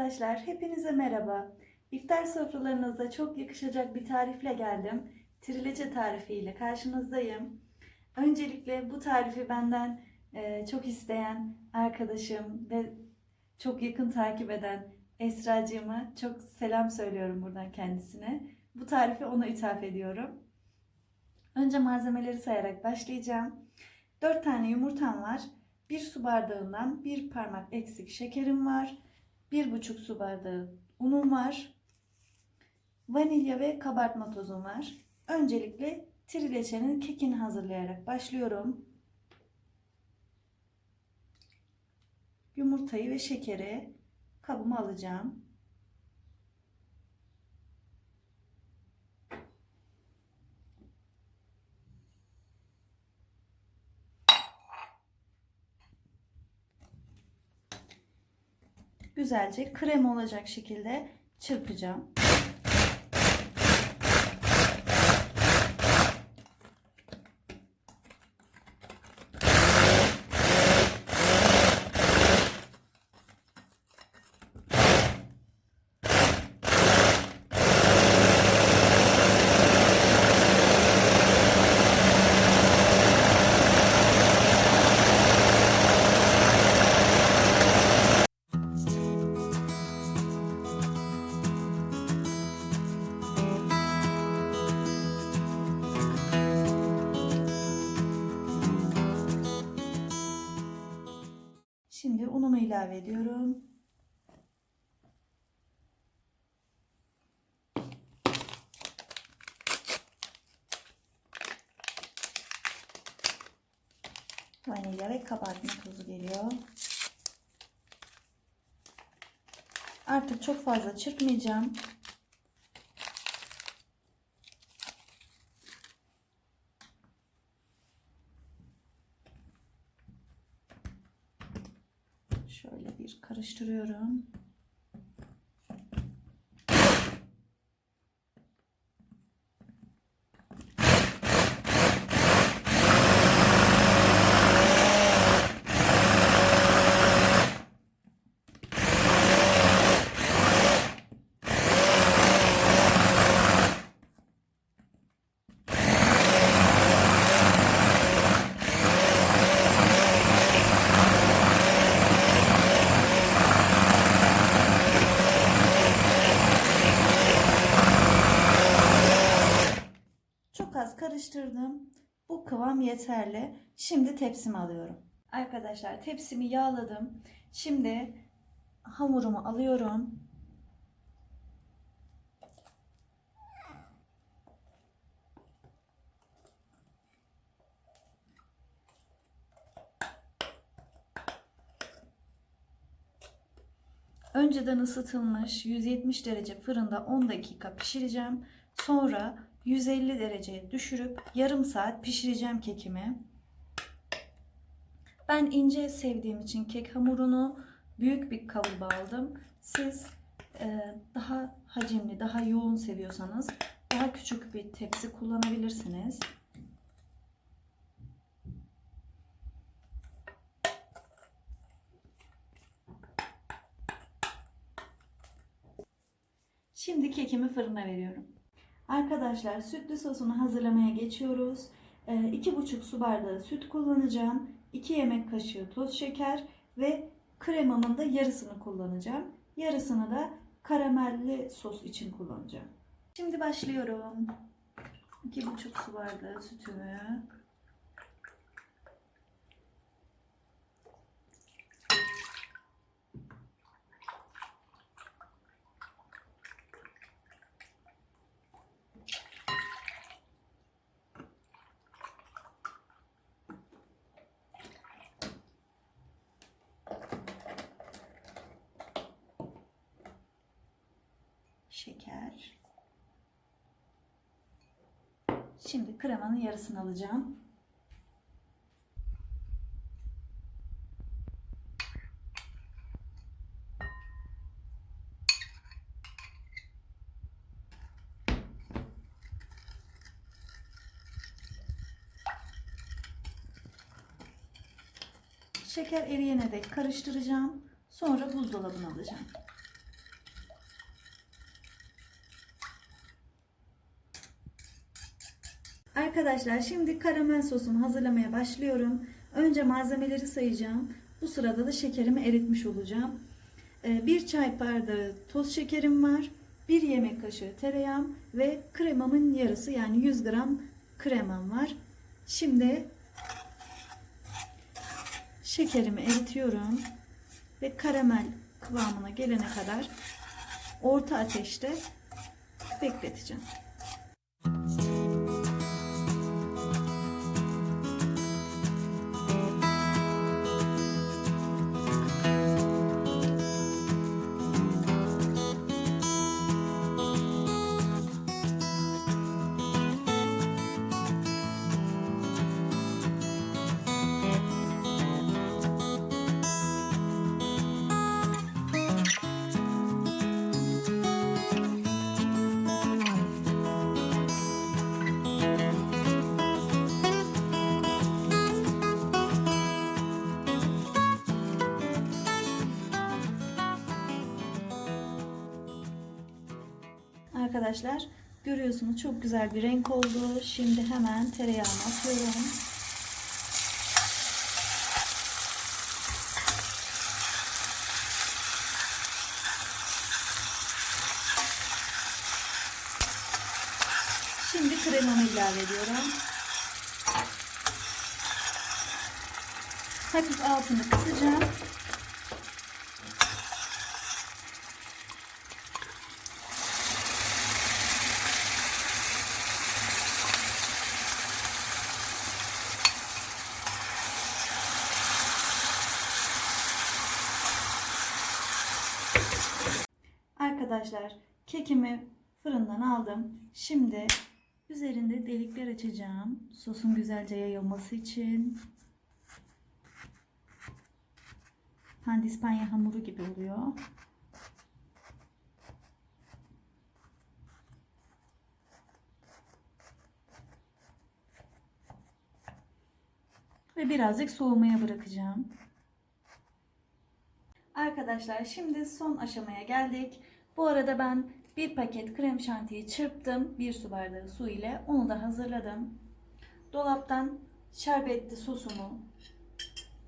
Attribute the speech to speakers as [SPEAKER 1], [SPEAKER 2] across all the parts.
[SPEAKER 1] Arkadaşlar hepinize merhaba. İftar sofralarınızda çok yakışacak bir tarifle geldim. Trileçe tarifiyle karşınızdayım. Öncelikle bu tarifi benden e, çok isteyen arkadaşım ve çok yakın takip eden Esracığıma çok selam söylüyorum buradan kendisine. Bu tarifi ona ithaf ediyorum. Önce malzemeleri sayarak başlayacağım. 4 tane yumurtam var. 1 su bardağından 1 parmak eksik şekerim var. 1,5 su bardağı unum var. Vanilya ve kabartma tozum var. Öncelikle trileçenin kekini hazırlayarak başlıyorum. Yumurtayı ve şekeri kabıma alacağım. Güzelce krem olacak şekilde çırpacağım. İlave ediyorum. Vanilya ve kabartma tozu geliyor. Artık çok fazla çırpmayacağım. Şöyle bir karıştırıyorum. Çok az karıştırdım. Bu kıvam yeterli. Şimdi tepsimi alıyorum. Arkadaşlar tepsimi yağladım. Şimdi hamurumu alıyorum. Önceden ısıtılmış 170 derece fırında 10 dakika pişireceğim. Sonra 150 dereceye düşürüp yarım saat pişireceğim kekimi. Ben ince sevdiğim için kek hamurunu büyük bir kalıba aldım. Siz e, daha hacimli, daha yoğun seviyorsanız daha küçük bir tepsi kullanabilirsiniz. Şimdi kekimi fırına veriyorum. Arkadaşlar sütlü sosunu hazırlamaya geçiyoruz. 2,5 su bardağı süt kullanacağım. 2 yemek kaşığı toz şeker ve kremamın da yarısını kullanacağım. Yarısını da karamelli sos için kullanacağım. Şimdi başlıyorum. 2,5 su bardağı sütümü şeker. Şimdi kremanın yarısını alacağım. Şeker eriyene dek karıştıracağım. Sonra buzdolabına alacağım. Arkadaşlar şimdi karamel sosumu hazırlamaya başlıyorum. Önce malzemeleri sayacağım. Bu sırada da şekerimi eritmiş olacağım. Ee, Bir çay bardağı toz şekerim var. Bir yemek kaşığı tereyağım ve kremamın yarısı yani 100 gram kremam var. Şimdi şekerimi eritiyorum ve karamel kıvamına gelene kadar orta ateşte bekleteceğim. Arkadaşlar görüyorsunuz çok güzel bir renk oldu. Şimdi hemen tereyağımı atıyorum. Şimdi kremamı ilave ediyorum. Hafif altını kısacağım. Arkadaşlar kekimi fırından aldım. Şimdi üzerinde delikler açacağım. Sosun güzelce yayılması için. Pandispanya hamuru gibi oluyor. Ve birazcık soğumaya bırakacağım. Arkadaşlar şimdi son aşamaya geldik. Bu arada ben bir paket krem şantiyi çırptım. Bir su bardağı su ile onu da hazırladım. Dolaptan şerbetli sosumu,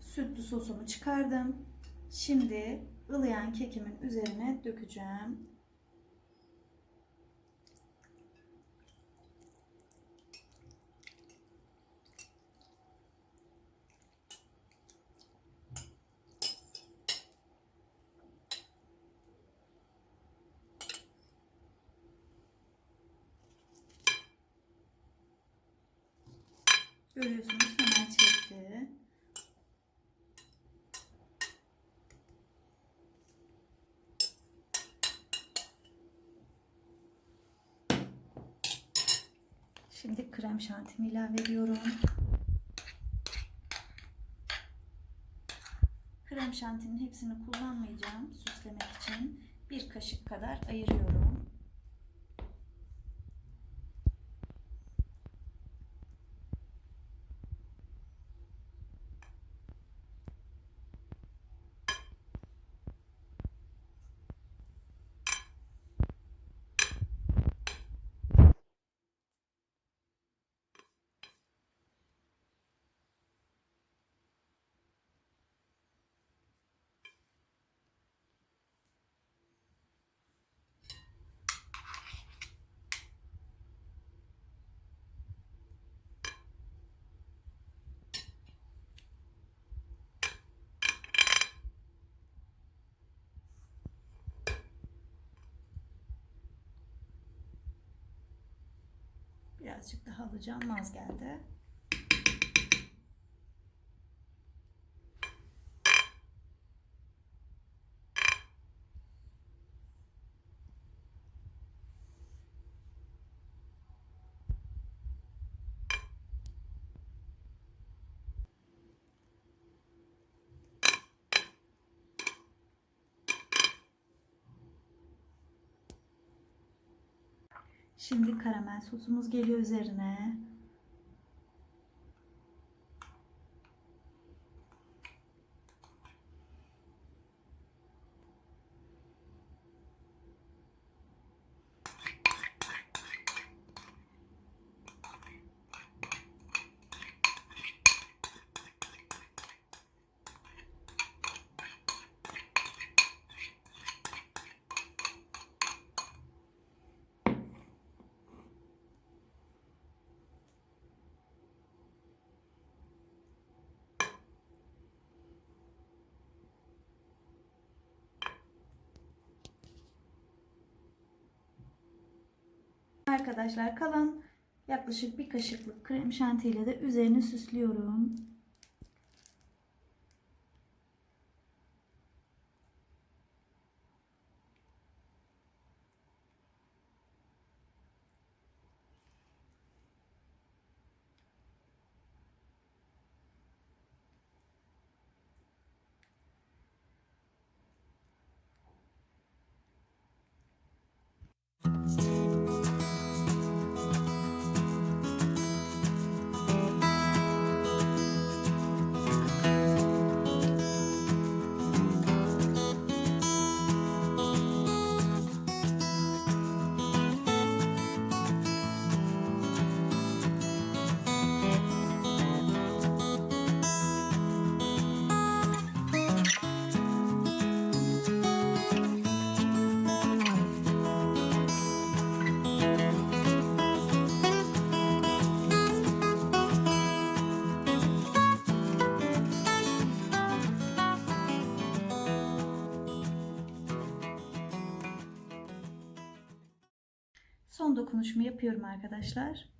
[SPEAKER 1] sütlü sosumu çıkardım. Şimdi ılıyan kekimin üzerine dökeceğim. Görüyorsunuz hemen çekti. Şimdi krem şantimi ilave ediyorum. Krem şantinin hepsini kullanmayacağım süslemek için. Bir kaşık kadar ayırıyorum. Birazcık daha alacağım. Naz geldi. Şimdi karamel sosumuz geliyor üzerine. Arkadaşlar kalan yaklaşık bir kaşıklık krem şantiyle de üzerini süslüyorum. Dokunuşumu yapıyorum arkadaşlar.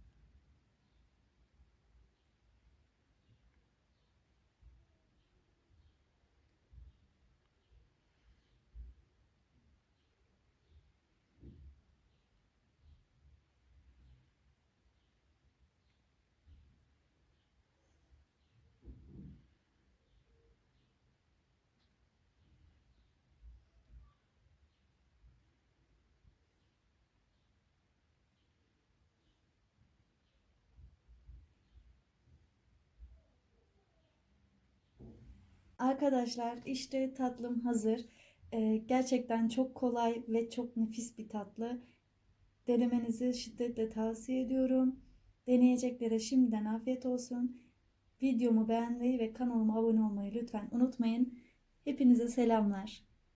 [SPEAKER 1] Arkadaşlar işte tatlım hazır. Ee, gerçekten çok kolay ve çok nefis bir tatlı. Denemenizi şiddetle tavsiye ediyorum. Deneyeceklere şimdiden afiyet olsun. Videomu beğenmeyi ve kanalıma abone olmayı lütfen unutmayın. Hepinize selamlar.